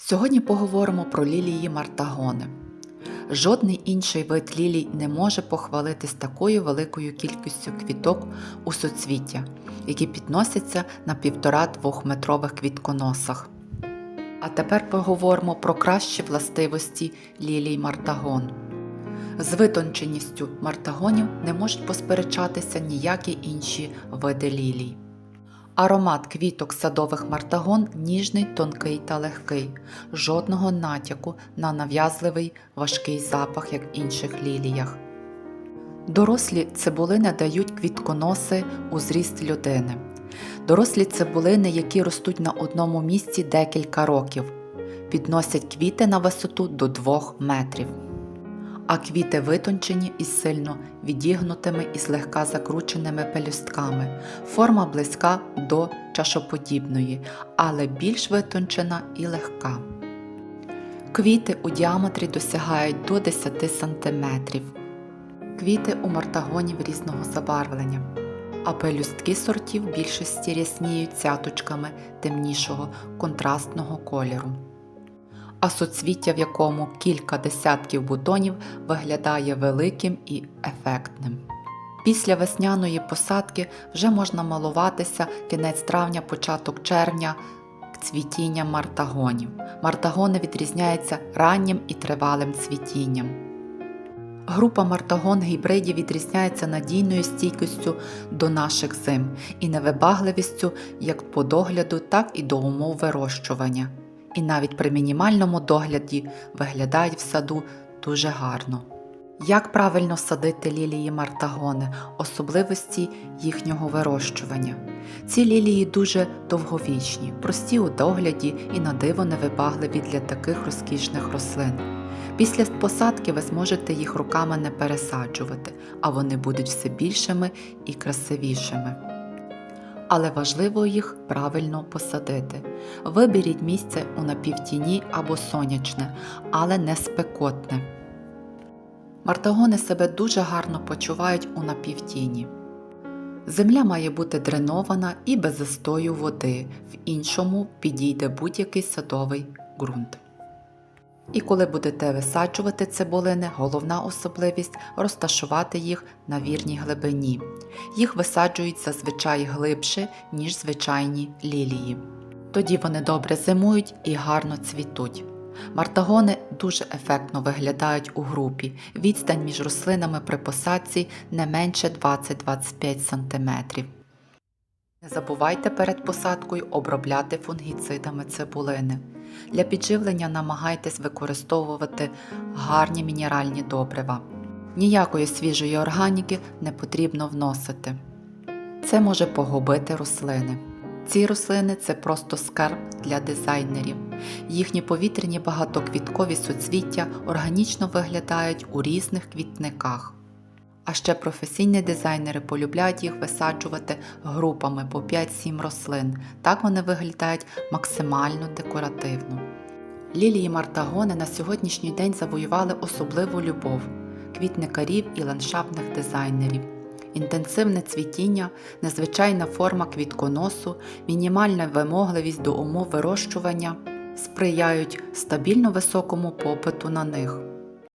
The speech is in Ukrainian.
Сьогодні поговоримо про лілії мартагони. Жодний інший вид лілій не може похвалитись такою великою кількістю квіток у суцвіття, які підносяться на півтора-двохметрових квітконосах. А тепер поговоримо про кращі властивості лілій мартагон. З витонченістю мартагонів не можуть посперечатися ніякі інші види лілій. Аромат квіток садових мартагон ніжний, тонкий та легкий, жодного натяку на нав'язливий важкий запах, як інших ліліях. Дорослі цибулини дають квітконоси у зріст людини. Дорослі цибулини, які ростуть на одному місці декілька років, підносять квіти на висоту до 2 метрів. А квіти витончені і сильно відігнутими і злегка закрученими пелюстками. Форма близька до чашоподібної, але більш витончена і легка. Квіти у діаметрі досягають до 10 см. Квіти у мартагонів різного забарвлення, а пелюстки сортів більшості рясніють цяточками темнішого контрастного кольору. А суцвіття, в якому кілька десятків бутонів виглядає великим і ефектним. Після весняної посадки вже можна малуватися кінець травня, початок червня цвітіння мартагонів. Мартагони відрізняються раннім і тривалим цвітінням. Група мартагон гібридів відрізняється надійною стійкістю до наших зим і невибагливістю як по догляду, так і до умов вирощування. І навіть при мінімальному догляді виглядають в саду дуже гарно. Як правильно садити лілії мартагони, особливості їхнього вирощування? Ці лілії дуже довговічні, прості у догляді і на диво невибагливі для таких розкішних рослин. Після посадки ви зможете їх руками не пересаджувати, а вони будуть все більшими і красивішими. Але важливо їх правильно посадити. Виберіть місце у напівтіні або сонячне, але не спекотне. Мартагони себе дуже гарно почувають у напівтіні. Земля має бути дренована і без застою води, в іншому підійде будь-який садовий ґрунт. І коли будете висаджувати цибулини, головна особливість розташувати їх на вірній глибині. Їх висаджують зазвичай глибше, ніж звичайні лілії. Тоді вони добре зимують і гарно цвітуть. Мартагони дуже ефектно виглядають у групі. Відстань між рослинами при посадці не менше 20-25 см. Не забувайте перед посадкою обробляти фунгіцидами цибулини. Для підживлення намагайтесь використовувати гарні мінеральні добрива. Ніякої свіжої органіки не потрібно вносити. Це може погубити рослини. Ці рослини це просто скарб для дизайнерів. Їхні повітряні багатоквіткові суцвіття органічно виглядають у різних квітниках. А ще професійні дизайнери полюбляють їх висаджувати групами по 5-7 рослин. Так вони виглядають максимально декоративно. Лілії мартагони на сьогоднішній день завоювали особливу любов квітникарів і ландшафтних дизайнерів. Інтенсивне цвітіння, незвичайна форма квітконосу, мінімальна вимогливість до умов вирощування сприяють стабільно високому попиту на них.